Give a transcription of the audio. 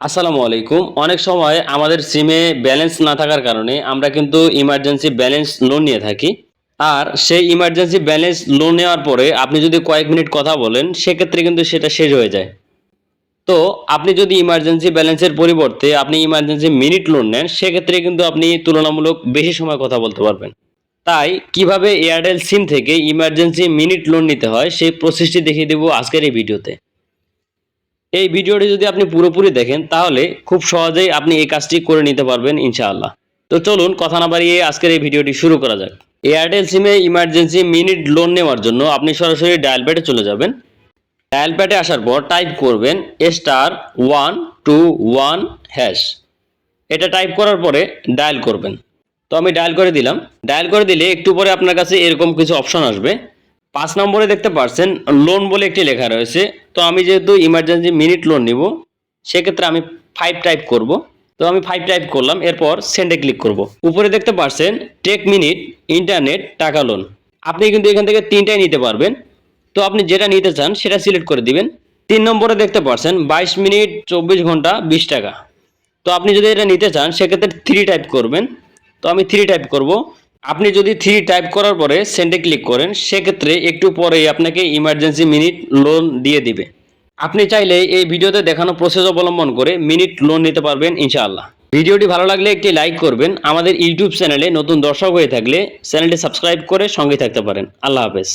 আসসালামু আলাইকুম। অনেক সময় আমাদের সিমে ব্যালেন্স না থাকার কারণে আমরা কিন্তু ইমার্জেন্সি ব্যালেন্স লোন নিয়ে থাকি। আর সেই ইমার্জেন্সি ব্যালেন্স লোন নেওয়ার পরে আপনি যদি কয়েক মিনিট কথা বলেন, সেক্ষেত্রে কিন্তু সেটা শেষ হয়ে যায়। তো আপনি যদি ইমার্জেন্সি ব্যালেন্সের পরিবর্তে আপনি ইমার্জেন্সি মিনিট লোন নেন, সেক্ষেত্রে কিন্তু আপনি তুলনামূলক বেশি সময় কথা বলতে পারবেন। তাই কীভাবে এয়ারটেল সিম থেকে ইমার্জেন্সি মিনিট লোন নিতে হয়, সেই প্রসেসটি দেখিয়ে দেবো আজকের এই ভিডিওতে। এই ভিডিওটি যদি আপনি পুরোপুরি দেখেন, তাহলে খুব সহজেই আপনি এই কাজটি করে নিতে পারবেন ইনশাআল্লাহ। তো চলুন, কথা না বাড়িয়ে আজকের এই ভিডিওটি শুরু করা যাক। এয়ারটেল সিমে ইমার্জেন্সি মিনিট লোন নেওয়ার জন্য আপনি সরাসরি ডায়াল প্যাডে চলে যাবেন। ডায়াল প্যাডে আসার পর টাইপ করবেন star one two one hash এটা টাইপ করার পরে ডায়াল করবেন। তো আমি ডায়াল করে দিলাম। ডায়াল করে দিলে একটু পরে আপনার কাছে এরকম কিছু অপশন আসবে। পাঁচ নম্বরে দেখতে পাচ্ছেন লোন বলে একটি লেখা রয়েছে। তো আমি যেহেতু ইমার্জেন্সি মিনিট লোন নিব, সেক্ষেত্রে আমি ফাইভ টাইপ করব। তো আমি ফাইভ টাইপ করলাম, এরপর সেন্ডে ক্লিক করব। উপরে দেখতে পাচ্ছেন টেক মিনিট ইন্টারনেট টাকা লোন আপনি কিন্তু এখান থেকে তিনটাই নিতে পারবেন। তো আপনি যেটা নিতে চান, সেটা সিলেক্ট করে দিবেন। তিন নম্বরে দেখতে পাচ্ছেন বাইশ মিনিট চব্বিশ ঘণ্টা, বিশ টাকা। তো আপনি যদি এটা নিতে চান, সেক্ষেত্রে থ্রি টাইপ করবেন। তো আমি থ্রি টাইপ করব। আপনি যদি থ্রি টাইপ করার পরে সেন্ডে ক্লিক করেন, সেক্ষেত্রে একটু পরেই আপনাকে ইমার্জেন্সি মিনিট লোন দিয়ে দিবে। আপনি চাইলে এই ভিডিওতে দেখানো প্রসেস অবলম্বন করে মিনিট লোন নিতে পারবেন, ইনশাআল্লাহ। ভিডিওটি ভালো লাগলে একটি লাইক করবেন। আমাদের ইউটিউব চ্যানেলে নতুন দর্শক হয়ে থাকলে চ্যানেলটি সাবস্ক্রাইব করে সঙ্গে থাকতে পারেন। আল্লাহ হাফেজ।